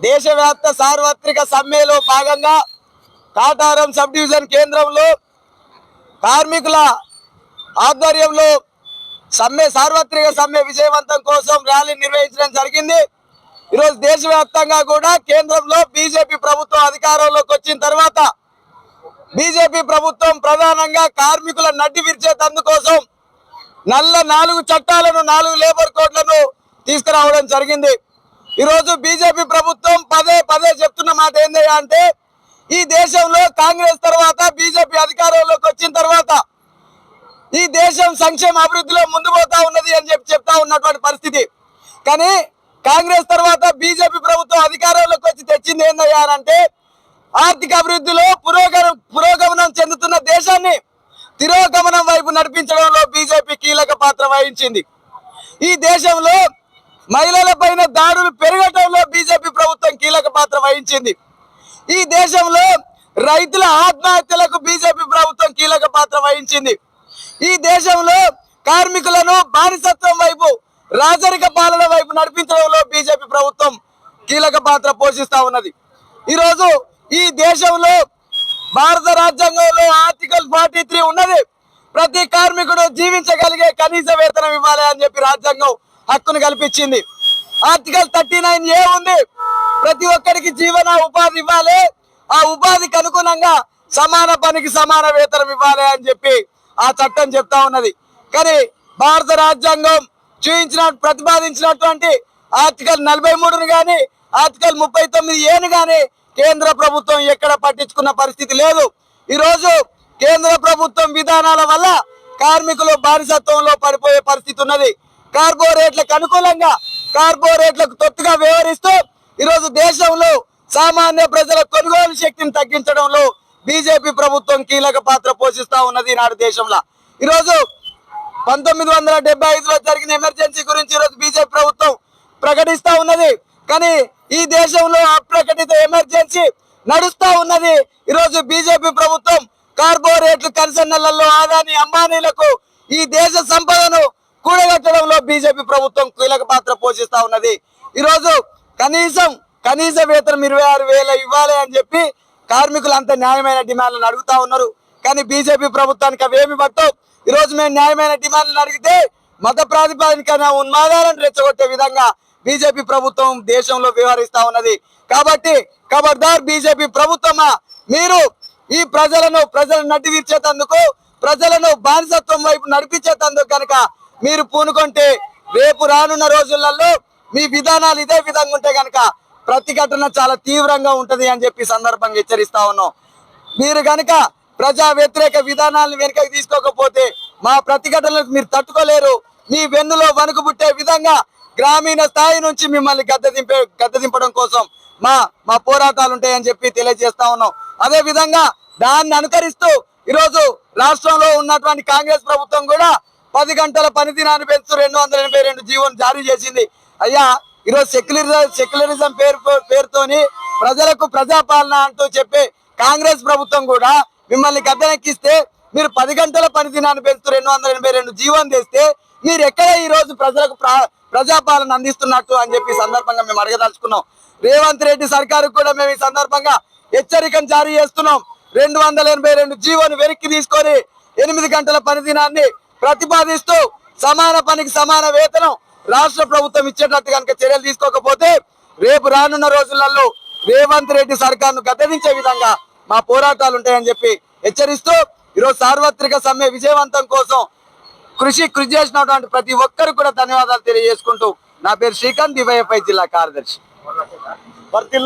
దేశవ్యాప్త సార్వత్రిక సమ్మెలో భాగంగా కాటారం సబ్ డివిజన్ కేంద్రంలో కార్మికుల ఆధ్వర్యంలో సమ్మె సార్వత్రిక సమ్మె విజయవంతం కోసం ర్యాలీ నిర్వహించడం జరిగింది. ఈరోజు దేశవ్యాప్తంగా కూడా కేంద్రంలో బీజేపీ ప్రభుత్వం అధికారంలోకి వచ్చిన తర్వాత బీజేపీ ప్రభుత్వం ప్రధానంగా కార్మికుల నడ్డి విరిచేందుకోసం నల్ల నాలుగు చట్టాలను నాలుగు లేబర్ కోడ్లను తీసుకురావడం జరిగింది. ఈరోజు బీజేపీ ప్రభుత్వం పదే పదే చెప్తున్న మాట ఏందయ్యా అంటే ఈ దేశంలో కాంగ్రెస్ తర్వాత బీజేపీ అధికారంలోకి వచ్చిన తర్వాత ఈ దేశం సంక్షేమ అభివృద్ధిలో ముందు పోతా ఉన్నది అని చెప్పి చెప్తా ఉన్నటువంటి పరిస్థితి. కానీ కాంగ్రెస్ తర్వాత బీజేపీ ప్రభుత్వం అధికారంలోకి వచ్చి తెచ్చింది ఏందయ్యా అంటే ఆర్థిక అభివృద్ధిలో పురోగమ పురోగమనం చెందుతున్న దేశాన్ని తిరోగమనం వైపు నడిపించడంలో బీజేపీ కీలక పాత్ర వహించింది. ఈ దేశంలో మహిళల పైన దాడులు పెరగటంలో బీజేపీ ప్రభుత్వం కీలక పాత్ర వహించింది. ఈ దేశంలో రైతుల ఆత్మహత్యలకు బీజేపీ ప్రభుత్వం కీలక పాత్ర వహించింది. ఈ దేశంలో కార్మికులను బానిసత్వం వైపు రాజరిక పాలన వైపు నడిపించడంలో బీజేపీ ప్రభుత్వం కీలక పాత్ర పోషిస్తా ఉన్నది. ఈరోజు ఈ దేశంలో భారత రాజ్యాంగంలో ఆర్టికల్ ఫార్టీ త్రీ ఉన్నది. ప్రతి కార్మికుడు జీవించగలిగే కనీస వేతనం ఇవ్వాలి అని చెప్పి రాజ్యాంగం హక్కును కల్పించింది. ఆర్టికల్ థర్టీ నైన్ ఏ ఉంది? ప్రతి ఒక్కరికి జీవన ఉపాధి ఇవ్వాలి. ఆ ఉపాధికి అనుగుణంగా సమాన పనికి సమాన వేతనం ఇవ్వాలి అని చెప్పి ఆ చట్టం చెప్తా ఉన్నది. కానీ భారత రాజ్యాంగం చూపించిన ప్రతిపాదించినటువంటి ఆర్టికల్ నలభై మూడును కానీ ఆర్టికల్ ముప్పై తొమ్మిది ఏను కానీ కేంద్ర ప్రభుత్వం ఎక్కడ పట్టించుకున్న పరిస్థితి లేదు. ఈరోజు కేంద్ర ప్రభుత్వం విధానాల వల్ల కార్మికులు బానిసత్వంలో పడిపోయే పరిస్థితి ఉన్నది. కార్పొరేట్లకు అనుకూలంగా కార్పొరేట్లకు తొత్తుగా వ్యవహరిస్తూ ఈరోజు దేశంలో సామాన్య ప్రజల కొనుగోలు శక్తిని తగ్గించడంలో బీజేపీ ప్రభుత్వం కీలక పాత్ర పోషిస్తా ఉన్నది ఈనాడు దేశంలో. ఈరోజు పంతొమ్మిది వందల డెబ్బై ఐదులో జరిగిన ఎమర్జెన్సీ గురించి ఈరోజు బీజేపీ ప్రభుత్వం ప్రకటిస్తా ఉన్నది. కానీ ఈ దేశంలో అప్రకటిత ఎమర్జెన్సీ నడుస్తా ఉన్నది. ఈరోజు బీజేపీ ప్రభుత్వం కార్పొరేట్లు కన్సర్నలలో ఆదాని అంబానీలకు ఈ దేశ బీజేపీ ప్రభుత్వం కీలక పాత్ర పోషిస్తా ఉన్నది. ఈరోజు కనీసం కనీస వేతనం ఇరవై ఆరు వేల ఇవ్వాలి అని చెప్పి కార్మికులు అంత న్యాయమైన డిమాండ్లను అడుగుతా ఉన్నారు. కానీ బీజేపీ ప్రభుత్వానికి అవేమి పట్టవు. ఈరోజు మేము న్యాయమైన డిమాండ్లను అడిగితే మత ప్రాతిపాదికన ఉన్మాదాలను రెచ్చగొట్టే విధంగా బీజేపీ ప్రభుత్వం దేశంలో వ్యవహరిస్తా ఉన్నది. కాబట్టి ఖబర్దార్ బీజేపీ ప్రభుత్వమా? మీరు ఈ ప్రజలను ప్రజలను నడ్డి ప్రజలను బానిసత్వం వైపు నడిపించేటందుకు కనుక మీరు పూనుకుంటే రేపు రానున్న రోజులలో మీ విధానాలు ఇదే విధంగా ఉంటే కనుక ప్రతిఘటన చాలా తీవ్రంగా ఉంటది అని చెప్పి సందర్భంగా హెచ్చరిస్తా ఉన్నాం. మీరు కనుక ప్రజా వ్యతిరేక విధానాలను వెనుకకి తీసుకోకపోతే మా ప్రతిఘటనలకు మీరు తట్టుకోలేరు. మీ వెన్నులో వణుకు పుట్టే విధంగా గ్రామీణ స్థాయి నుంచి మిమ్మల్ని గద్ద దింపే గద్ద దింపడం కోసం మా మా పోరాటాలు ఉంటాయని చెప్పి తెలియజేస్తా ఉన్నాం. అదే విధంగా దాన్ని అనుకరిస్తూ ఈరోజు రాష్ట్రంలో ఉన్నటువంటి కాంగ్రెస్ ప్రభుత్వం కూడా పది గంటల పని దినాన్ని పెంచుతూ రెండు వందల ఎనభై రెండు జీవోను జారీ చేసింది. అయ్యా ఈరోజు సెక్యులరిజం సెక్యులరిజం పేరు పేరుతోని ప్రజలకు ప్రజాపాలన అంటూ చెప్పే కాంగ్రెస్ ప్రభుత్వం కూడా మిమ్మల్ని గద్దెనెక్కిస్తే మీరు పది గంటల పని దినాన్ని పెంచుతూ రెండు వందల ఎనభై రెండు జీవం తెస్తే మీరు ఎక్కడ ఈ రోజు ప్రజలకు ప్రజాపాలన అందిస్తున్నట్టు అని చెప్పి సందర్భంగా మేము అడగదలుచుకున్నాం. రేవంత్ రెడ్డి సర్కారు కూడా మేము ఈ సందర్భంగా హెచ్చరికను జారీ చేస్తున్నాం. రెండు వందల ఎనభై రెండు జీవోను వెనక్కి తీసుకొని ఎనిమిది గంటల పని దినాన్ని ప్రతిపాదిస్తూ సమాన పనికి సమాన వేతనం రాష్ట్ర ప్రభుత్వం ఇచ్చేటట్టు కనుక చర్యలు తీసుకోకపోతే రేపు రానున్న రోజులలో రేవంత్ రెడ్డి సర్కార్ను గద్దెదించే విధంగా మా పోరాటాలు ఉంటాయని చెప్పి హెచ్చరిస్తూ ఈరోజు సార్వత్రిక సమ్మె విజయవంతం కోసం కృషి కృషి చేసినటువంటి ప్రతి ఒక్కరు కూడా ధన్యవాదాలు తెలియజేసుకుంటూ నా పేరు శ్రీకాంత్ డివైఎఫ్ఐ జిల్లా కార్యదర్శి.